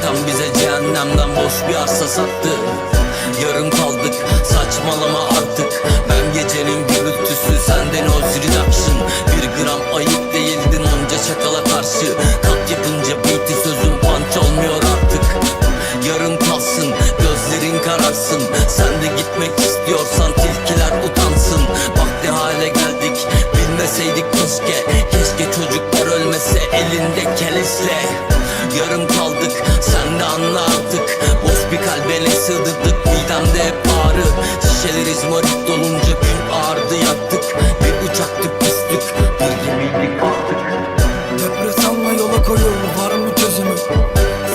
Şeytan bize cehennemden boş bir arsa sattı. Yarım kaldık saçmalama artık. Ben gecenin gürültüsü senden o reduction Bir gram ayıp değildin onca çakala karşı. Kat yapınca beat'i sözüm punch olmuyor artık. Yarım kalsın gözlerin kararsın. Sen de gitmek istiyorsan tilkiler utansın. Bak ne hale geldik bilmeseydik keşke. Keşke çocuklar ölmese elinde kelesle Yarım kaldık sen de anla artık. Boş bir kalbele sığdırdık midemde hep ağrı. Şişeler izmarit dolunca gün ağrıdı yaktık. Bir uçaktık düştük bir gemiydik kaldık Depresanla yola koyul var mı çözümü?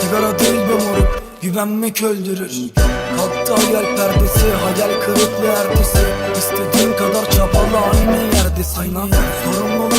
Sigara değil be moruk güvenmek öldürür Kalktı hayal perdesi hayal kırıklığı ertesi. İstediğin kadar çabala aynı yerdesin Aynen. Sorumluluk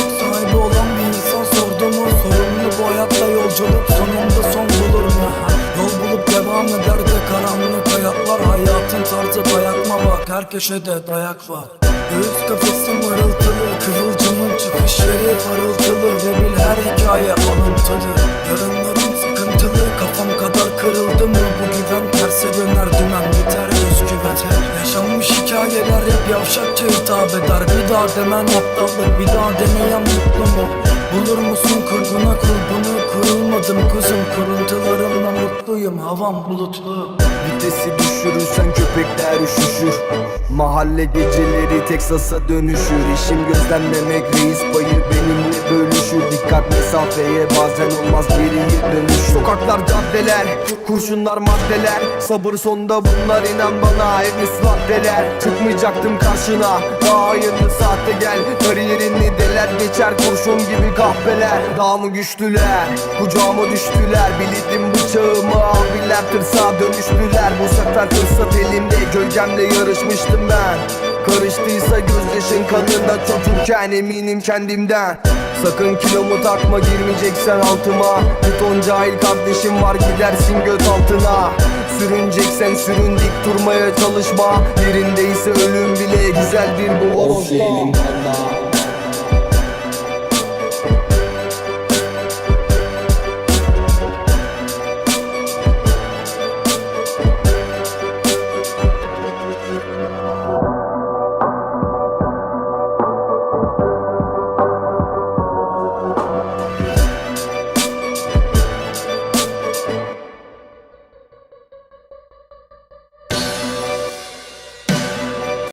yolculuk sonunda son bulur mu Yol bulup devam eder de karanlık hayatlar. Hayatın tarzı dayakma bak her köşede dayak var. Göğüs kafesi mırıltılı Kıvılcımın çıkış yeri parıltılı. Ve bil her hikaye alıntılı. Yarınlarım sıkıntılı Kafam kadar kırıldı mı? Bu güven terse döner dümen biter özgüven. Yaşanmış hikayeler hep yavşakça hitap eder. Bir daha demen aptallık Bir daha demeyen mutlu mu? Bulur musun kurguna kulbunu Kurulmadım kuzum Kuruntularımla mutluyum. Havam bulutlu. Vitesi düşürürsen köpekler üşüşür. Mahalle geceleri Teksas'a dönüşür. İşim gözlemlemek reis payı benimle bölüşür. Dikkat mesafeye bazen olmaz geriye dönüş. Sokaklar caddeler kurşunlar maddeler. Sabır sonda bunlar inan bana henüz maddeler Çıkmayacaktım karşına. Daha hayırlı saatte gel. Kariyerini deler geçer. Kurşun gibi kahpeler Daha mı güçlüler kucağıma düştüler Bildim bıçağımı abiler tırsağa dönüştüler. Bu sefer fırsat elimde gölgemle yarışmıştım ben. Karıştıysa gözyaşın kanında çocukken eminim kendimden. Sakın kilomu takma girmeyeceksen altıma. Bir ton cahil kardeşim var gidersin göt altına. Sürüneceksen sürün dik durmaya çalışma. Yerindeyse ölüm bile güzel bir bu valla